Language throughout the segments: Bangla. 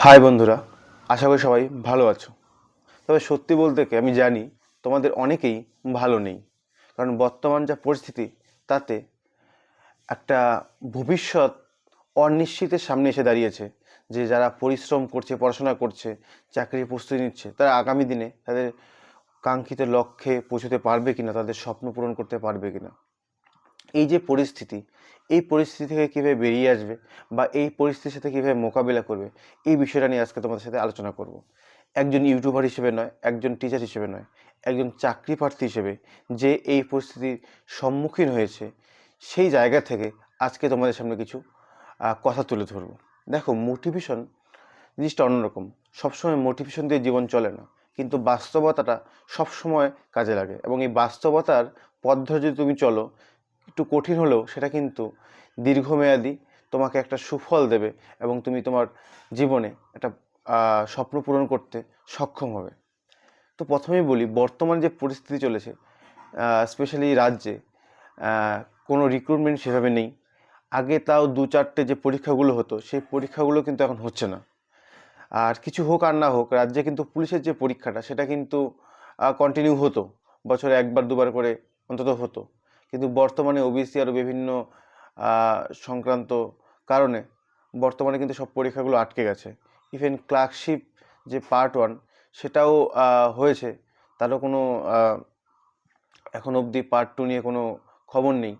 হাই বন্ধুরা, আশা করি সবাই ভালো আছো। তবে সত্যি বলতে কি, আমি জানি তোমাদের অনেকেই ভালো নেই। কারণ বর্তমান যা পরিস্থিতি, তাতে একটা ভবিষ্যৎ অনিশ্চিতের সামনে এসে দাঁড়িয়েছে। যে যারা পরিশ্রম করছে, পড়াশোনা করছে, চাকরির প্রস্তুতি নিচ্ছে, তারা আগামী দিনে তাদের কাঙ্ক্ষিত লক্ষ্যে পৌঁছতে পারবে কিনা, তাদের স্বপ্ন পূরণ করতে পারবে কিনা। এই যে পরিস্থিতি, এই পরিস্থিতি থেকে কীভাবে বেরিয়ে আসবে বা এই পরিস্থিতির সাথে কীভাবে মোকাবিলা করবে, এই বিষয়টা নিয়ে আজকে তোমাদের সাথে আলোচনা করব। একজন ইউটিউবার হিসেবে নয়, একজন টিচার হিসেবে নয়, একজন চাকরি প্রার্থী হিসেবে যে এই পরিস্থিতির সম্মুখীন হয়েছে, সেই জায়গা থেকে আজকে তোমাদের সামনে কিছু কথা তুলে ধরবো। দেখো মোটিভেশন জিনিসটা অন্যরকম। সবসময় মোটিভেশন দিয়ে জীবন চলে না, কিন্তু বাস্তবতাটা সবসময় কাজে লাগে এবং এই বাস্তবতার পথ ধরে যদি তুমি চলো একটু কঠিন হলেও সেটা কিন্তু দীর্ঘমেয়াদী তোমাকে একটা সুফল দেবে এবং তুমি তোমার জীবনে একটা স্বপ্ন পূরণ করতে সক্ষম হবে। তো প্রথমেই বলি, বর্তমান যে পরিস্থিতি চলেছে স্পেশালি রাজ্যে কোনো রিক্রুটমেন্ট সেভাবে নেই। আগে তাও দু চারটে যে পরীক্ষাগুলো হতো, সেই পরীক্ষাগুলো কিন্তু এখন হচ্ছে না। আর কিছু হোক আর না হোক, রাজ্যে কিন্তু পুলিশের যে পরীক্ষাটা, সেটা কিন্তু কন্টিনিউ হতো। বছরে একবার দুবার করে অন্তত হতো। কিন্তু বর্তমানে ওবিসি আরও বিভিন্ন সংক্রান্ত কারণে বর্তমানে কিন্তু সব পরীক্ষাগুলো আটকে গেছে। ইভেন ক্লার্কশিপ যে পার্ট ওয়ান সেটাও হয়েছে। তারও কোনো এখন অবধি পার্ট টু নিয়ে কোনো খবর নেই।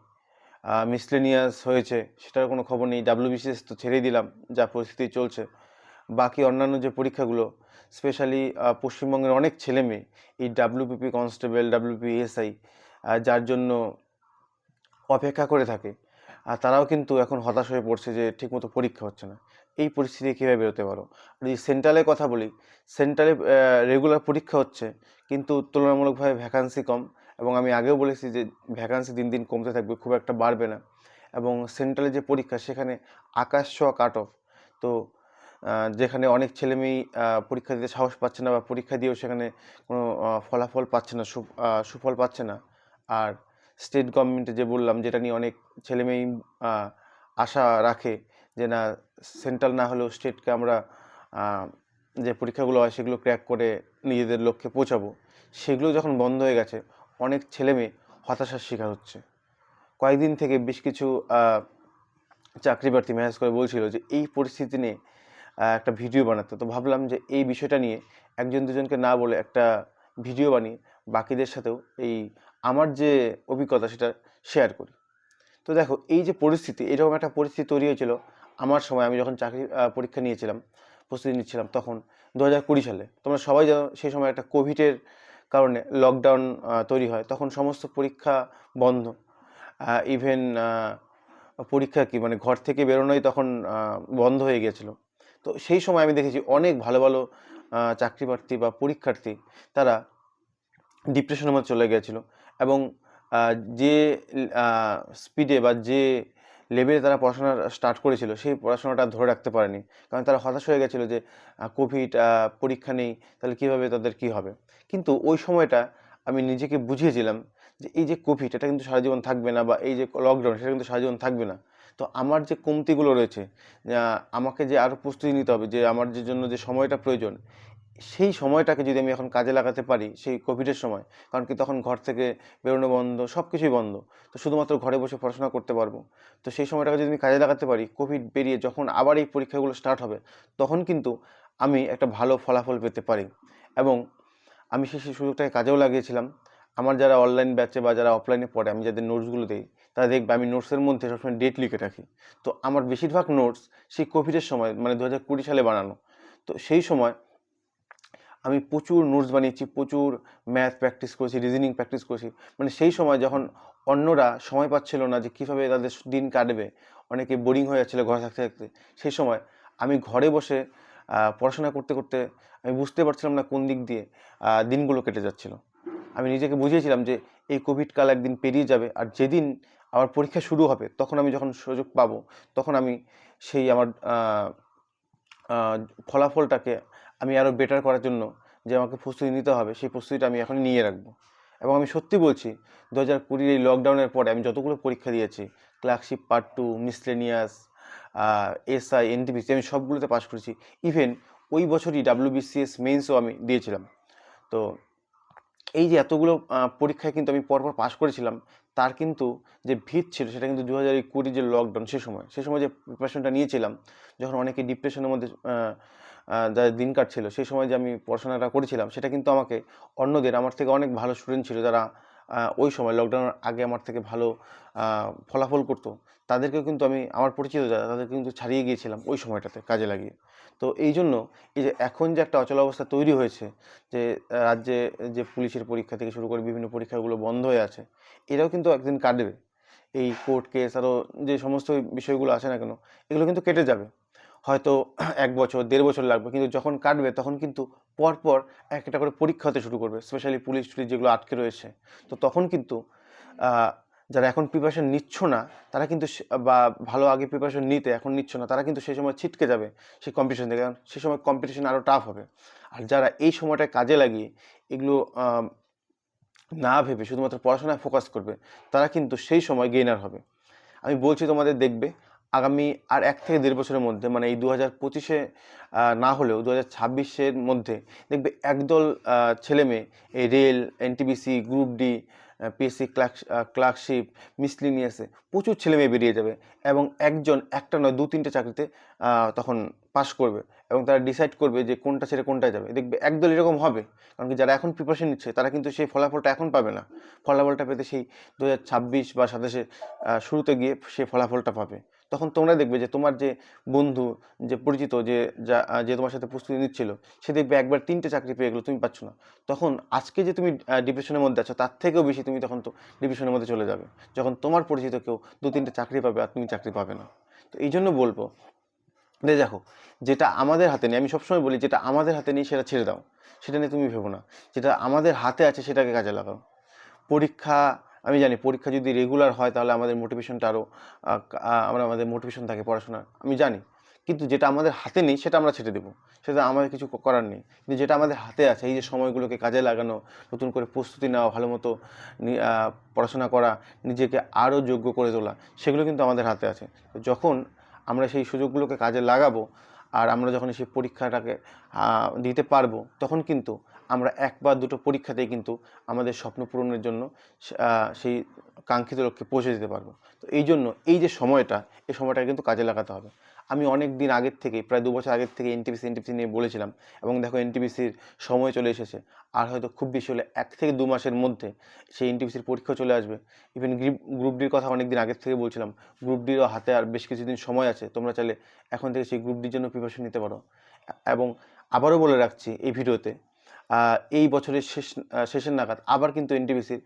মিসলেনিয়াস হয়েছে, সেটার কোনো খবর নেই। ডাব্লিউবিসিএস তো ছেড়েই দিলাম, যা পরিস্থিতি চলছে। বাকি অন্যান্য যে পরীক্ষাগুলো স্পেশালি পশ্চিমবঙ্গের অনেক ছেলে মেয়ে এই ডাব্লিউপিপি কনস্টেবল ডাব্লিউপি এসআই যার জন্য অপেক্ষা করে থাকে। আর তারাও কিন্তু এখন হতাশ হয়ে পড়ছে যে ঠিকমতো পরীক্ষা হচ্ছে না। এই পরিস্থিতি কীভাবে বেরোতে পারো। যদি সেন্ট্রালের কথা বলি সেন্ট্রালে রেগুলার পরীক্ষা হচ্ছে কিন্তু তুলনামূলকভাবে ভ্যাকান্সি কম। এবং আমি আগেও বলেছি যে ভ্যাকান্সি দিন দিন কমতে থাকবে খুব একটা বাড়বে না। এবং সেন্ট্রালে যে পরীক্ষা সেখানে আকাশ ছোঁয়া কাট অফ তো যেখানে অনেক ছেলেমেয়েই আহ, পরীক্ষা দিতে সাহস পাচ্ছে না বা পরীক্ষা দিয়েও সেখানে কোনো ফলাফল পাচ্ছে না সুফল পাচ্ছে না। আর স্টেট গভর্নমেন্টে যে বললাম, যেটা নিয়ে অনেক ছেলেমেয়েই আশা রাখে যে না সেন্ট্রাল না হলেও স্টেটকে আমরা যে পরীক্ষাগুলো হয় সেগুলো ক্র্যাক করে নিজেদের লক্ষ্যে পৌঁছাবো। সেগুলো যখন বন্ধ হয়ে গেছে, অনেক ছেলেমেয়ে হতাশার শিকার হচ্ছে। কয়েকদিন থেকে বেশ কিছু চাকরি প্রার্থী মেসেজ করে বলছিল যে, এই পরিস্থিতি নিয়ে একটা ভিডিও বানাতে। তো ভাবলাম যে, এই বিষয়টা নিয়ে একজন দুজনকে না বলে একটা ভিডিও বানিয়ে বাকিদের সাথেও এই আমার যে অভিজ্ঞতা সেটা শেয়ার করি। তো দেখো, এই যে পরিস্থিতি, এরকম একটা পরিস্থিতি তৈরি হয়েছিল। আমার সময় আমি যখন চাকরি পরীক্ষা নিয়েছিলাম, প্রস্তুতি নিচ্ছিলাম, তখন দু হাজার কুড়ি সালে, তোমরা সবাই জানো সেই সময় একটা কোভিডের কারণে লকডাউন তৈরি হয়। তখন সমস্ত পরীক্ষা বন্ধ। ইভেন পরীক্ষা কি মানে ঘর থেকে বেরোনোই তখন বন্ধ হয়ে গিয়েছিল। তো সেই সময় আমি দেখেছি অনেক ভালো ভালো চাকরি প্রার্থী বা পরীক্ষার্থী, তারা ডিপ্রেশনের মধ্যে চলে গিয়েছিল। এবং যে স্পিডে বা যে লেভেলে তারা পড়াশোনা স্টার্ট করেছিল, সেই পড়াশোনাটা ধরে রাখতে পারেনি। কারণ তারা হতাশ হয়ে গেছিল যে কোভিড পরীক্ষা নেই, তাহলে কীভাবে তাদের কী হবে? কিন্তু ওই সময়টা আমি নিজেকে বুঝিয়েছিলাম যে, এই যে কোভিড এটা কিন্তু সারা জীবন থাকবে না বা এই যে লকডাউন সেটা কিন্তু সারা জীবন থাকবে না। তো আমার যে কমতিগুলো রয়েছে আমাকে যে আরও প্রস্তুতি নিতে হবে যে, আমার যে জন্য যে সময়টা প্রয়োজন সেই সময়টাকে যদি আমি এখন কাজে লাগাতে পারি, সেই কোভিডের সময়, কারণ কি তখন ঘর থেকে বেরোনো বন্ধ সব কিছুই বন্ধ। তো শুধুমাত্র ঘরে বসে পড়াশোনা করতে পারব। তো সেই সময়টাকে যদি আমি কাজে লাগাতে পারি কোভিড বেরিয়ে যখন আবার এই পরীক্ষাগুলো স্টার্ট হবে, তখন কিন্তু আমি একটা ভালো ফলাফল পেতে পারি। এবং আমি সেই সুযোগটাকে কাজেও লাগিয়েছিলাম। আমার যারা অনলাইন ব্যাচে বা যারা অফলাইনে পড়ে, আমি যাদের নোটসগুলো দিই, তারা দেখবে আমি নোটসের মধ্যে সবসময় ডেট লিখে রাখি। তো আমার বেশিরভাগ নোটস সেই কোভিডের সময় মানে দু হাজার কুড়ি সালে বানানো। তো সেই সময় আমি প্রচুর নোটস বানিয়েছি, প্রচুর ম্যাথ প্র্যাকটিস করেছি রিজনিং প্র্যাকটিস করেছি। মানে সেই সময় যখন অন্যরা সময় পাচ্ছিল না যে কীভাবে তাদের দিন কাটবে, অনেকে বোরিং হয়ে যাচ্ছিল ঘরে থাকতে থাকতে, সেই সময় আমি ঘরে বসে পড়াশোনা করতে করতে আমি বুঝতে পারছিলাম না কোন দিক দিয়ে দিনগুলো কেটে যাচ্ছিল। আমি নিজেকে বুঝিয়েছিলাম যে এই কোভিডকাল একদিন পেরিয়ে যাবে আর যেদিন আমার পরীক্ষা শুরু হবে, তখন আমি যখন সুযোগ পাবো, তখন আমি সেই আমার ফলাফলটাকে আমি আরও বেটার করার জন্য যে আমাকে প্রস্তুতি নিতে হবে, সেই প্রস্তুতিটা আমি এখন নিয়ে রাখব। এবং আমি সত্যি বলছি দু হাজার কুড়ির এই লকডাউনের পরে আমি যতগুলো পরীক্ষা দিয়েছি clerkship part two miscellaneous SI NTPC আমি সবগুলোতে পাশ করেছি। ইভেন ওই বছরই ডাব্লিউবিসিএস মেন্সও আমি দিয়েছিলাম। তো এই যে এতগুলো পরীক্ষায় কিন্তু আমি পরপর পাশ করেছিলাম, তার কিন্তু যে ভিত ছিল সেটা কিন্তু দু হাজার কুড়ি যে লকডাউন সে সময় সে সময় যে প্রিপারেশনটা নিয়েছিলাম, যখন অনেকে ডিপ্রেশনের মধ্যে যাদের দিন কাটছিল, সেই সময় যে আমি পড়াশোনাটা করেছিলাম, সেটা কিন্তু আমাকে অন্যদের, আমার থেকে অনেক ভালো স্টুডেন্ট ছিল যারা ওই সময় লকডাউনের আগে আমার থেকে ভালো ফলাফল করতো, তাদেরকেও কিন্তু আমি, আমার পরিচিত যারা, তাদেরকে কিন্তু ছাড়িয়ে গিয়েছিলাম ওই সময়টাতে কাজে লাগিয়ে। তো এই জন্য এই যে এখন যে একটা অচল অবস্থা তৈরি হয়েছে, যে রাজ্যে যে পুলিশের পরীক্ষা থেকে শুরু করে বিভিন্ন পরীক্ষাগুলো বন্ধ হয়ে আছে এটাও কিন্তু একদিন কাটবে। এই কোর্ট কেস আরও যে সমস্ত বিষয়গুলো আছে না কেন, এগুলো কিন্তু কেটে যাবে। হয়তো এক বছর, দেড় বছর লাগবে। কিন্তু যখন কাটবে, তখন কিন্তু পরপর এক একটা করে পরীক্ষা হতে শুরু করবে স্পেশালি পুলিশ টুলিশ যেগুলো আটকে রয়েছে। তো তখন কিন্তু যারা এখন প্রিপারেশন নিচ্ছ না, তারা কিন্তু বা ভালো আগে প্রিপারেশন নিতে এখন নিচ্ছ না, তারা কিন্তু সেই সময় ছিটকে যাবে সেই কম্পিটিশন থেকে। কারণ সেই সময় কম্পিটিশন আরও টাফ হবে। আর যারা এই সময়টা কাজে লাগিয়ে এগুলো না ভেবে শুধুমাত্র পড়াশোনায় ফোকাস করবে, তারা কিন্তু সেই সময় গেইনার হবে। আমি বলছি তোমাদের দেখবে আগামী আর এক থেকে দেড় বছরের মধ্যে মানে এই দু হাজার পঁচিশে না হলেও দু হাজার ছাব্বিশের মধ্যে দেখবে একদল ছেলে মেয়ে, এই rail NTPC group D PSC clerk clerkship, মিসলিনিয়াসে প্রচুর ছেলে মেয়ে বেরিয়ে যাবে এবং একজন একটা নয়, দু তিনটে চাকরিতে তখন পাশ করবে এবং তারা ডিসাইড করবে যে কোনটা ছেড়ে কোনটায় যাবে। দেখবে একদল এরকম হবে, কারণ কি যারা এখন প্রিপারেশন নিচ্ছে, তারা কিন্তু সেই ফলাফলটা এখন পাবে না। ফলাফলটা পেতে সেই দু হাজার ছাব্বিশ বা সাতাশে শুরুতে গিয়ে সেই ফলাফলটা পাবে। তখন তোমরা দেখবে যে তোমার যে বন্ধু, যে পরিচিত, যে যা, যে তোমার সাথে প্রস্তুতি নিচ্ছিল, সে দেখবে একবার তিনটে চাকরি পেয়ে গেলো, তুমি পাচ্ছ না। তখন আজকে যে তুমি ডিপ্রেশনের মধ্যে আছো, তার থেকেও বেশি তুমি তখন তো ডিপ্রেশনের মধ্যে চলে যাবে। যখন তোমার পরিচিত কেউ দু, তিনটে চাকরি পাবে আর তুমি চাকরি পাবে না। তো এই জন্য বলব যে দেখো, যেটা আমাদের হাতে নেই, আমি সবসময় বলি যেটা আমাদের হাতে নেই সেটা ছেড়ে দাও। সেটা নিয়ে তুমি ভেবো না। যেটা আমাদের হাতে আছে সেটাকে কাজে লাগাও। পরীক্ষা আমি জানি পরীক্ষা যদি রেগুলার হয় তাহলে আমাদের মোটিভেশনটা আরও আমরা আমাদের মোটিভেশন থাকে পড়াশোনার। আমি জানি। কিন্তু যেটা আমাদের হাতে নেই সেটা আমরা ছেড়ে দেবো। সেটা আমাদের কিছু করার নেই। কিন্তু যেটা আমাদের হাতে আছে, এই যে সময়গুলোকে কাজে লাগানো, নতুন করে প্রস্তুতি নেওয়া, ভালো মতো পড়াশোনা করা, নিজেকে আরও যোগ্য করে তোলা, সেগুলো কিন্তু আমাদের হাতে আছে। যখন আমরা সেই সুযোগগুলোকে কাজে লাগাবো, আর আমরা যখন সেই পরীক্ষাটাকে দিতে পারব, তখন কিন্তু আমরা এক বা দুটো পরীক্ষাতেই কিন্তু আমাদের স্বপ্ন পূরণের জন্য সেই কাঙ্ক্ষিত লক্ষ্যে পৌঁছে দিতে পারব। তো এই জন্য এই যে সময়টা, এই সময়টা কিন্তু কাজে লাগাতে হবে। আমি অনেক দিন আগের থেকে প্রায় দু বছর আগের থেকে এনটিপিসি এনটিপিসি নিয়ে বলেছিলাম এবং দেখো এনটিপিসির সময় চলে এসেছে। আর হয়তো খুব বেশি হলে এক থেকে দু মাসের মধ্যে সেই এনটিপিসির পরীক্ষা চলে আসবে। ইভেন গ্রুপ ডির কথা অনেক দিন আগের থেকে বলছিলাম। গ্রুপ ডিরও হাতে আর বেশ কিছুদিন সময় আছে। তোমরা চাইলে এখন থেকে সেই গ্রুপ ডির জন্য প্রিপারেশন নিতে পারো। এবং আবারও বলে রাখছি এই ভিডিওতে এই বছরের শেষ শেষের নাগাদ আবার কিন্তু এনটিপিসির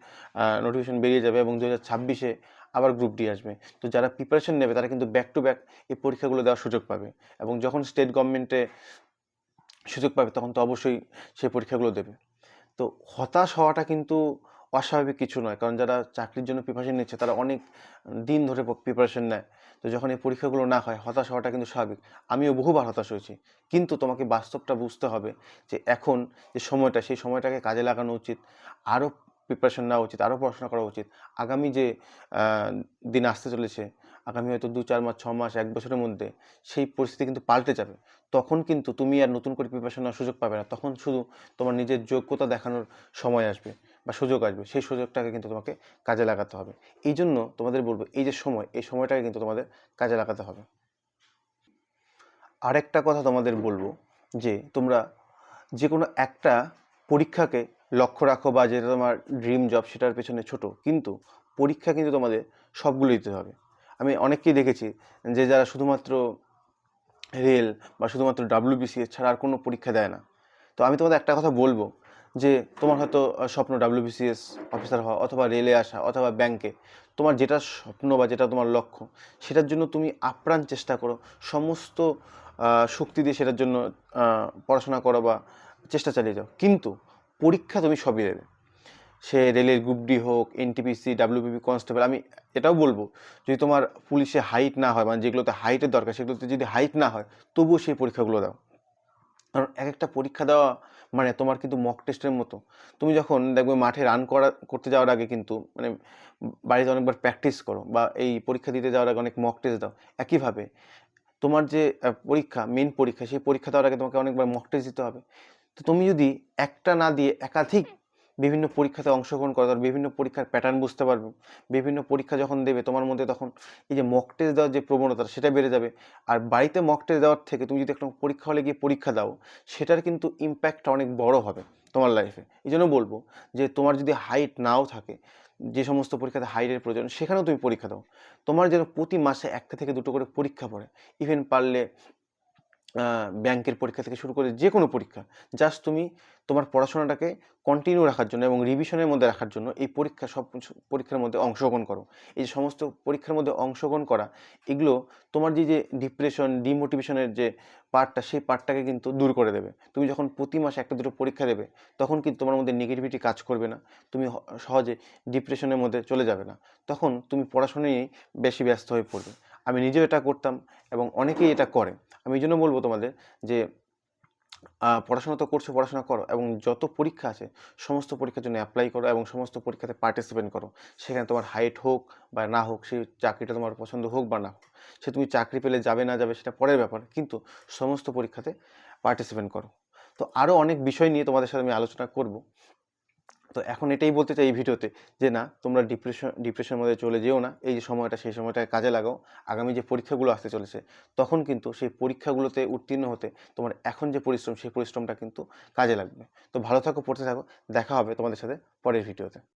নোটিফিকেশন বেরিয়ে যাবে এবং দু হাজার ছাব্বিশে আবার গ্রুপ ডি আসবে। তো যারা প্রিপারেশন নেবে, তারা কিন্তু ব্যাক টু ব্যাক এই পরীক্ষাগুলো দেওয়ার সুযোগ পাবে এবং যখন স্টেট গভর্নমেন্টে সুযোগ পাবে, তখন তো অবশ্যই সেই পরীক্ষাগুলো দেবে। তো হতাশ হওয়াটা কিন্তু অস্বাভাবিক কিছু নয়। কারণ যারা চাকরির জন্য প্রিপারেশন নিচ্ছে, তারা অনেক দিন ধরে প্রিপারেশন নেয়। তো যখন এই পরীক্ষাগুলো না হয়, হতাশ হওয়াটা কিন্তু স্বাভাবিক। আমিও বহুবার হতাশ হয়েছি। কিন্তু তোমাকে বাস্তবটা বুঝতে হবে যে এখন যে সময়টা, সেই সময়টাকে কাজে লাগানো উচিত, আরও প্রিপারেশন নেওয়া উচিত, আরও পড়াশোনা করা উচিত। আগামী যে দিন আসতে চলেছে, আগামী হয়তো দু, চার মাস, ছ মাস, এক বছরের মধ্যে সেই পরিস্থিতি কিন্তু পাল্টে যাবে। তখন কিন্তু তুমি আর নতুন করে প্রিপারেশন নেওয়ার সুযোগ পাবে না। তখন শুধু তোমার নিজের যোগ্যতা দেখানোর সময় আসবে। বা সুযোগ আসবে, সেই সুযোগটাকে কিন্তু তোমাকে কাজে লাগাতে হবে। এই জন্য তোমাদের বলব, এই যে সময়, এই সময়টাকে কিন্তু তোমাদের কাজে লাগাতে হবে। আরেকটা কথা তোমাদের বলব যে, তোমরা যে কোনো একটা পরীক্ষাকে লক্ষ্য রাখো বা যেটা তোমার ড্রিম জব সেটার পেছনে ছোট, কিন্তু পরীক্ষা কিন্তু তোমাদের সবগুলো দিতে হবে। আমি অনেককেই দেখেছি যে যারা শুধুমাত্র রেল বা শুধুমাত্র ডাব্লিউবিসিএস ছাড়া আর কোনো পরীক্ষা দেয় না। তো আমি তোমাদের একটা কথা বলব যে তোমার হয়তো স্বপ্ন ডাব্লিউবিসিএস অফিসার হওয়া অথবা রেলে আসা অথবা ব্যাংকে তোমার যেটা স্বপ্ন বা যেটা তোমার লক্ষ্য, সেটার জন্য তুমি আপ্রাণ চেষ্টা করো। সমস্ত শক্তি দিয়ে সেটার জন্য পড়াশোনা করো বা চেষ্টা চালিয়ে যাও। কিন্তু পরীক্ষা তুমি সবই দেবে। সে রেলের গ্রুপ ডি হোক এনটিপিসি ডাব্লিউবিপি কনস্টেবল আমি এটাও বলব, যদি তোমার পুলিশে হাইট না হয় মানে যেগুলোতে হাইটের দরকার, সেগুলোতে যদি হাইট না হয়, তবুও সেই পরীক্ষাগুলো দাও। কারণ এক একটা পরীক্ষা দেওয়া মানে তোমার কিন্তু মক টেস্টের মতো। তুমি যখন দেখবে মাঠে রান করা, করতে যাওয়ার আগে কিন্তু মানে বাড়িতে অনেকবার প্র্যাকটিস করো বা এই পরীক্ষা দিতে যাওয়ার আগে অনেক মক টেস্ট দাও। একইভাবে তোমার যে পরীক্ষা মেন পরীক্ষা, সেই পরীক্ষা দেওয়ার আগে তোমাকে অনেকবার মক টেস্ট দিতে হবে। তো তুমি যদি একটা না দিয়ে একাধিক বিভিন্ন পরীক্ষাতে অংশগ্রহণ করা তার বিভিন্ন পরীক্ষার প্যাটার্ন বুঝতে পারবে। বিভিন্ন পরীক্ষা যখন দেবে, তোমার মধ্যে তখন এই যে মক টেস্ট দেওয়ার যে প্রবণতা, সেটা বেড়ে যাবে। আর বাড়িতে মক টেস্ট দেওয়ার থেকে তুমি যদি একটা পরীক্ষা হলে গিয়ে পরীক্ষা দাও, সেটার কিন্তু ইম্প্যাক্টটা অনেক বড় হবে তোমার লাইফে এই জন্য বলব যে, তোমার যদি হাইট নাও থাকে, যে সমস্ত পরীক্ষাতে হাইটের প্রয়োজন, সেখানেও তুমি পরীক্ষা দাও। তোমার যেন প্রতি মাসে একটা থেকে দুটো করে পরীক্ষা পড়ে। ইভেন পারলে ব্যাংকের পরীক্ষা থেকে শুরু করে যে কোনো পরীক্ষা জাস্ট তুমি তোমার পড়াশোনাটাকে কন্টিনিউ রাখার জন্য এবং রিভিশনের মধ্যে রাখার জন্য এই পরীক্ষা সব পরীক্ষার মধ্যে অংশগ্রহণ করো। এই সমস্ত পরীক্ষার মধ্যে অংশগ্রহণ করা, এগুলো তোমার যে যে ডিপ্রেশন ডিমোটিভেশনের যে পার্টটা, সেই পার্টটাকে কিন্তু দূর করে দেবে। তুমি যখন প্রতি মাসে একটা দুটো পরীক্ষা দেবে, তখন কিন্তু তোমার মধ্যে নেগেটিভিটি কাজ করবে না। তুমি সহজে ডিপ্রেশনের মধ্যে চলে যাবে না। তখন তুমি পড়াশোনা নিয়েই বেশি ব্যস্ত হয়ে পড়বে। আমি নিজেও এটা করতাম এবং অনেকেই এটা করে। আমি এই জন্য বলব তোমাদের যে পড়াশোনা তো করছ, পড়াশোনা করো এবং যত পরীক্ষা আছে, সমস্ত পরীক্ষার জন্য অ্যাপ্লাই করো এবং সমস্ত পরীক্ষাতে পার্টিসিপেট করো। সেখানে তোমার হাইট হোক বা না হোক সেই চাকরিটা তোমার পছন্দ হোক বা না হোক, সে তুমি চাকরি পেলে যাবে না যাবে সেটা পরের ব্যাপার, কিন্তু সমস্ত পরীক্ষাতে পার্টিসিপেট করো। তো আরও অনেক বিষয় নিয়ে তোমাদের সাথে আমি আলোচনা করব। তো এখন এটাই বলতে চাই এই ভিডিওতে যে না, তোমরা ডিপ্রেশন ডিপ্রেশনের মধ্যে চলে যেও না, এই যে সময়টা সেই সময়টা কাজে লাগাও, আগামী যে পরীক্ষাগুলো আসতে চলেছে, তখন কিন্তু সেই পরীক্ষাগুলোতে উত্তীর্ণ হতে তোমার এখন যে পরিশ্রম, সেই পরিশ্রমটা কিন্তু কাজে লাগবে। তো ভালো থাকো, পড়তে থাকো, দেখা হবে তোমাদের সাথে পরের ভিডিওতে।